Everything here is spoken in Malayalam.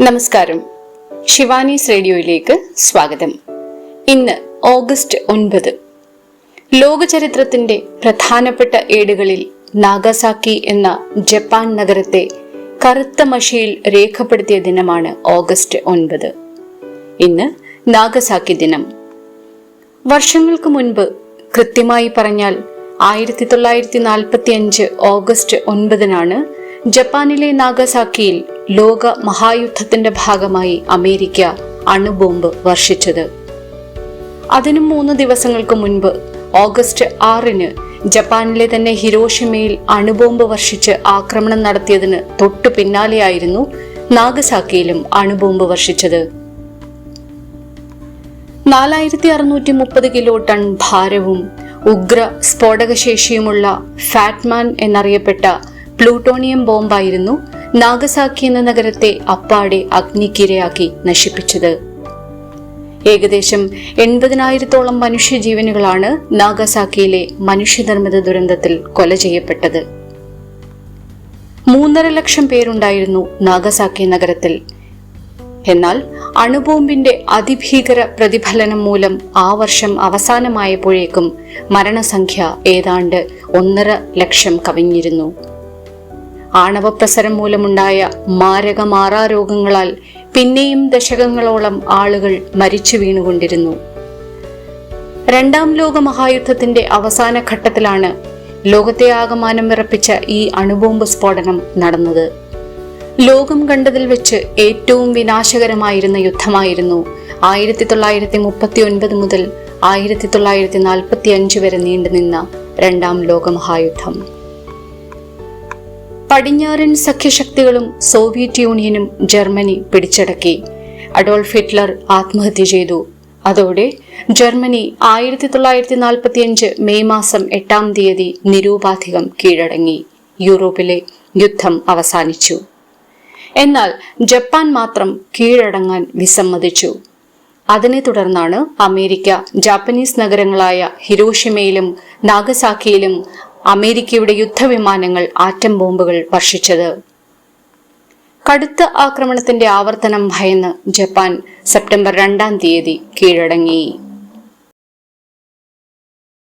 നമസ്കാരം. ശിവാനീസ് റേഡിയോയിലേക്ക് സ്വാഗതം. ഇന്ന് ഓഗസ്റ്റ് ഒൻപത്. ലോകചരിത്രത്തിന്റെ പ്രധാനപ്പെട്ട ഏടുകളിൽ നാഗസാക്കി എന്ന ജപ്പാൻ നഗരത്തെ കറുത്ത മഷിയിൽ രേഖപ്പെടുത്തിയ ദിനമാണ് ഓഗസ്റ്റ് ഒൻപത്. ഇന്ന് നാഗസാക്കി ദിനം. വർഷങ്ങൾക്ക് മുൻപ് കൃത്യമായി പറഞ്ഞാൽ ആയിരത്തി തൊള്ളായിരത്തി നാൽപ്പത്തി അഞ്ച് ഓഗസ്റ്റ് ഒൻപതിനാണ് ജപ്പാനിലെ നാഗസാക്കിയിൽ ലോക മഹായുദ്ധത്തിന്റെ ഭാഗമായി അമേരിക്ക അണുബോംബ് വർഷിച്ചത്. അതിനും മൂന്ന് ദിവസങ്ങൾക്ക് മുൻപ് ഓഗസ്റ്റ് ആറിന് ജപ്പാനിലെ തന്നെ ഹിരോഷിമയിൽ അണുബോംബ് വർഷിച്ച് ആക്രമണം നടത്തിയതിന് തൊട്ടു പിന്നാലെയായിരുന്നു നാഗസാക്കിയിലും അണുബോംബ് വർഷിച്ചത്. നാലായിരത്തി അറുന്നൂറ്റി മുപ്പത് കിലോ ടൺ ഭാരവും ഉഗ്ര സ്ഫോടകശേഷിയുമുള്ള ഫാറ്റ്മാൻ എന്നറിയപ്പെട്ട പ്ലൂട്ടോണിയം ബോംബായിരുന്നു നാഗസാക്കി എന്ന നഗരത്തെ അപ്പാടെ അഗ്നിക്കിരയാക്കി നശിപ്പിച്ചത്. ഏകദേശം എൺപതിനായിരത്തോളം മനുഷ്യജീവനുകളാണ് നാഗസാക്കിയിലെ മനുഷ്യനിർമ്മിത ദുരന്തത്തിൽ കൊല ചെയ്യപ്പെട്ടത്. മൂന്നര ലക്ഷം പേരുണ്ടായിരുന്നു നാഗസാക്കി നഗരത്തിൽ. എന്നാൽ അണുബോംബിന്റെ അതിഭീകര പ്രതിഫലനം മൂലം ആ വർഷം അവസാനമായപ്പോഴേക്കും മരണസംഖ്യ ഏതാണ്ട് ഒന്നര ലക്ഷം കവിഞ്ഞിരുന്നു. ആണവപ്രസരം മൂലമുണ്ടായ മാരക മാറാരോഗങ്ങളാൽ പിന്നെയും ദശകങ്ങളോളം ആളുകൾ മരിച്ചു വീണുകൊണ്ടിരുന്നു. രണ്ടാം ലോക മഹായുദ്ധത്തിന്റെ അവസാന ഘട്ടത്തിലാണ് ലോകത്തെ ആകമാനം വിറപ്പിച്ച ഈ അണുബോംബ് സ്ഫോടനം നടന്നത്. ലോകം കണ്ടതിൽ വെച്ച് ഏറ്റവും വിനാശകരമായിരുന്ന യുദ്ധമായിരുന്നു ആയിരത്തി തൊള്ളായിരത്തി മുപ്പത്തി ഒൻപത് മുതൽ ആയിരത്തി തൊള്ളായിരത്തി നാൽപ്പത്തി അഞ്ച് വരെ നീണ്ടുനിന്ന രണ്ടാം ലോകമഹായുദ്ധം പടിഞ്ഞാറൻ സഖ്യശക്തികളും സോവിയറ്റ് യൂണിയനും ജർമ്മനി പിടിച്ചടക്കി. അഡോൾഫ് ഹിറ്റ്ലർ ആത്മഹത്യ ചെയ്തു. അതോടെ ജർമ്മനി ആയിരത്തി തൊള്ളായിരത്തി നാൽപ്പത്തി അഞ്ച് മെയ് മാസം എട്ടാം തീയതി നിരൂപാധികം കീഴടങ്ങി. യൂറോപ്പിലെ യുദ്ധം അവസാനിച്ചു. എന്നാൽ ജപ്പാൻ മാത്രം കീഴടങ്ങാൻ വിസമ്മതിച്ചു. അതിനെ തുടർന്നാണ് അമേരിക്ക ജാപ്പനീസ് നഗരങ്ങളായ ഹിരോഷിമയിലും നാഗസാക്കിയിലും അമേരിക്കയുടെ യുദ്ധവിമാനങ്ങൾ ആറ്റം ബോംബുകൾ വർഷിച്ചത്. കടുത്ത ആക്രമണത്തിന്റെ ആവർത്തനം ഭയന്ന് ജപ്പാൻ സെപ്റ്റംബർ രണ്ടാം തീയതി കീഴടങ്ങി.